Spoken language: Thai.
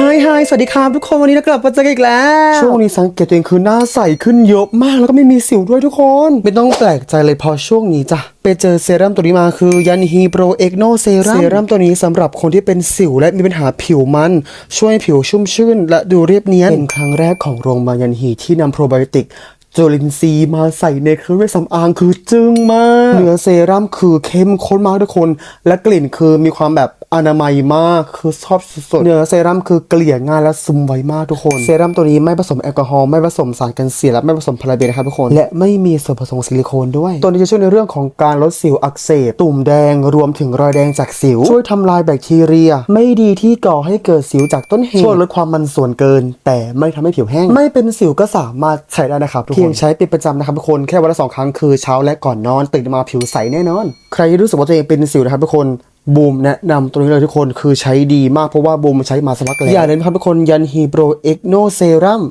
ฮายฮายสวัสดีครับทุกคนวันนี้เรากลับมาเจอกันอีกแล้ว ช่วงนี้สังเกตตัวเองคือหน้าใสขึ้นเยอะมากแล้วก็ไม่มีสิวด้วยทุกคน ไม่ต้องแปลกใจเลยเพอช่วงนี้จ้ะไปเจอเซรั่มตัวนี้มาคือยันฮีโปรเอ็กโนเซรั่มเซรั่มตัวนี้สำหรับคนที่เป็นสิวและมีปัญหาผิวมัน ช่วยให้ผิวชุ่มชื่น และดูเรียบเนียนเป็นครั้งแรกของโรงพยาบาลยันฮีที่นำโปรไบโอติกจุลินทรีย์มาใส่ในเครื่องสำอางคือจึ้งมาก เนื้อเซรั่มคือเข้มข้นมากทุกคน และกลิ่นคือมีความแบบ อนามัยมากคือชอบสุดๆเนื้อเซรั่มคือเกลี่ยง่ายและซึมไวมากทุกคน เซรั่มตัวนี้ไม่ผสมแอลกอฮอล์ไม่ผสมสารกันเสียและไม่ผสมพาราเบนนะครับทุกคน และไม่มีส่วนผสมของซิลิโคนด้วย ตัวนี้จะช่วยในเรื่องของการลดสิวอักเสบตุ่มแดงรวมถึงรอยแดงจากสิว ช่วยทำลายแบคทีเรีย ไม่ดีที่ก่อให้เกิดสิวจากต้นเหตุช่วยลดความมันส่วนเกิน แต่ไม่ทำให้ผิวแห้ง ไม่เป็นสิวก็สามารถใช้ได้นะครับทุกคนเพียงใช้เป็นประจำนะครับทุกคนแค่วันละสองครั้งคือเช้าและก่อนนอนตื่นมาผิวใสแน่นอน ใครที่รู้สึกว่าตัวเองเป็นสิวนะครับทุกคน บูมแนะนำตัวนี้เลยทุกคนคือใช้ดีมากเพราะว่าบูมใช้มาสักพักแล้วอย่าลืมครับทุกคนยันฮีโปรเอ็กโนเซรั่ม